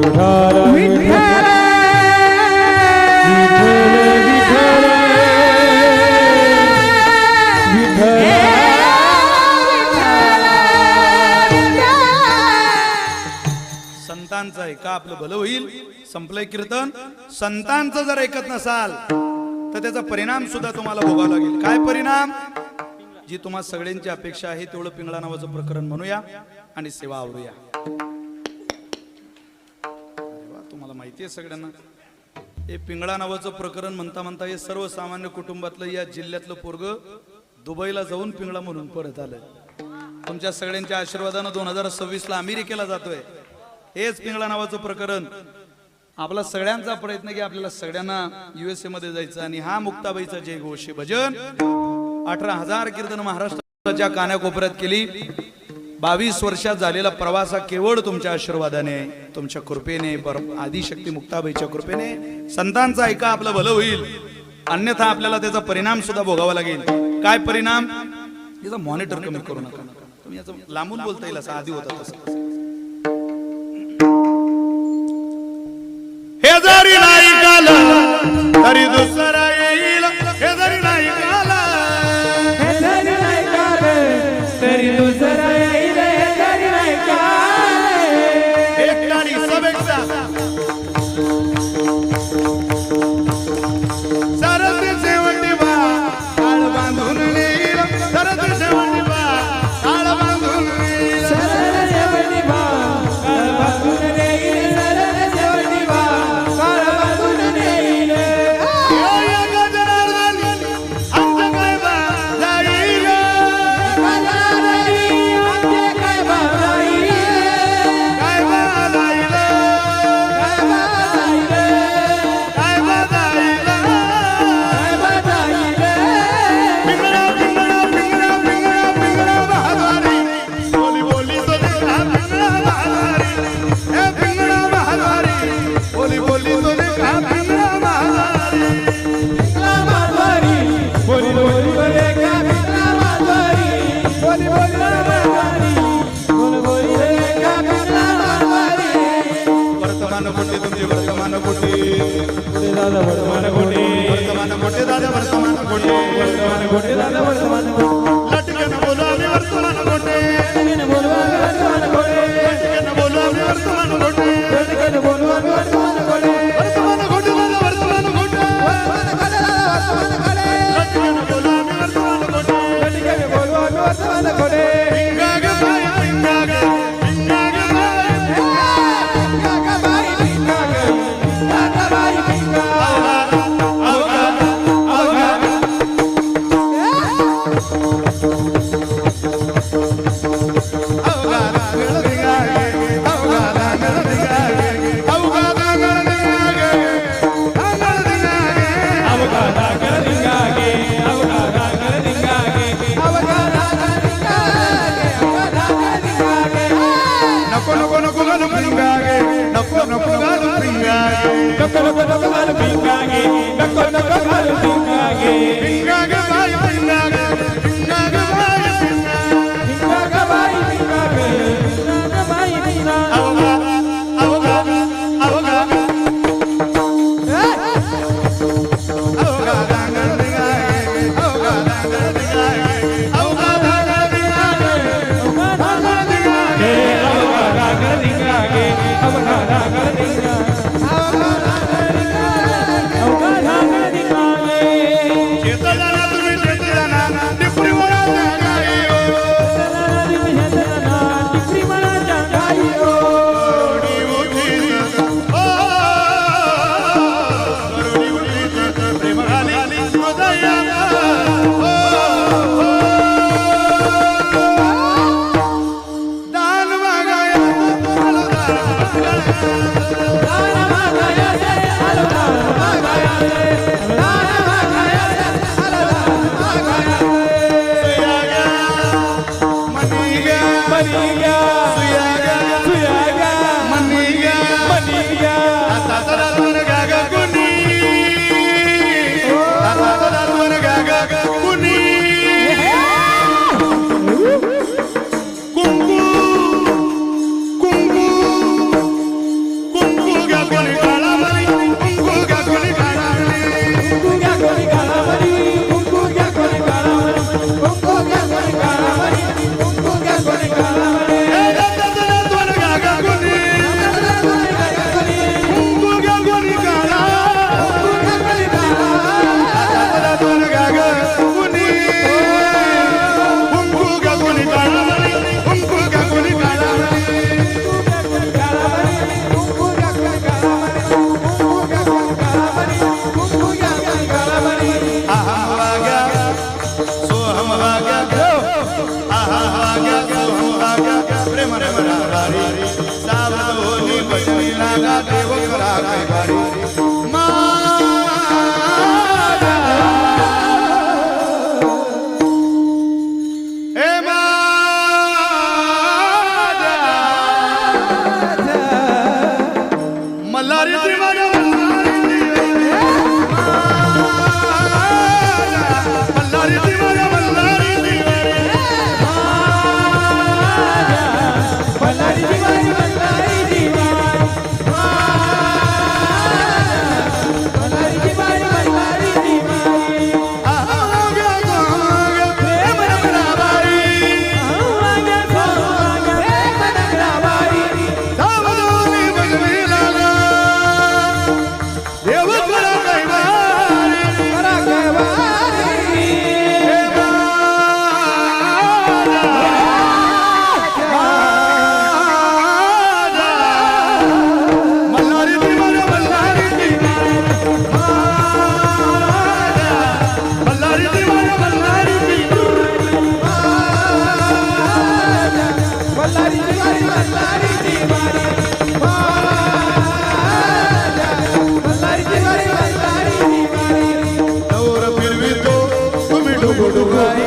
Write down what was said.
विठ्ठल संतांचं ऐका आपलं भलं होईल. संपलंय कीर्तन. संतांचं जर ऐकत नसाल तर त्याचा परिणाम सुद्धा तुम्हाला भोगावा लागेल. काय परिणाम? जी तुम्हा सगळ्यांची अपेक्षा आहे तेवढं पिंगळा नावाचं प्रकरण म्हणूया आणि सेवा आवरूया. माहिती आहे सगळ्यांना? हे पिंगळा नावाचं प्रकरण म्हणता म्हणता हे सर्वसामान्य कुटुंबातलं या जिल्ह्यातलं पोरग दुबईला जाऊन पिंगळा म्हणून परत आलंय. तुमच्या सगळ्यांच्या आशीर्वादानं दोन हजार सव्वीस ला अमेरिकेला जातोय. हेच पिंगळा नावाचं प्रकरण. आपला सगळ्यांचा प्रयत्न की आपल्याला सगळ्यांना युएसए मध्ये जायचं आणि हा मुक्ताबाईचा जय घोषी भजन. अठरा हजार कीर्तन महाराष्ट्राच्या कानाकोपऱ्यात केली. बावीस वर्षात झालेला प्रवास हा केवळ तुमच्या आशीर्वादाने तुमच्या कृपेने पर- आदिशक्ती मुक्ताबाईच्या कृपेने. संतांचा ऐका आपलं भलं होईल. अन्यथा आपल्याला त्याचा परिणाम सुद्धा भोगावा लागेल. काय परिणाम? याचा मॉनिटर कमी करू नका. तुम्ही याचं लांबून बोलता येईल असं आधी होता तसं. हे जरी नाही तरी ದಾದ ವರ್ತಮಾನ ಕೋಟೆ ವರ್ತಮಾನ ಕೋಟೆ ದಾದ ವರ್ತಮಾನ ಕೋಟೆ ವರ್ತಮಾನ ಕೋಟೆ ದಾದ तुम्ही डुगु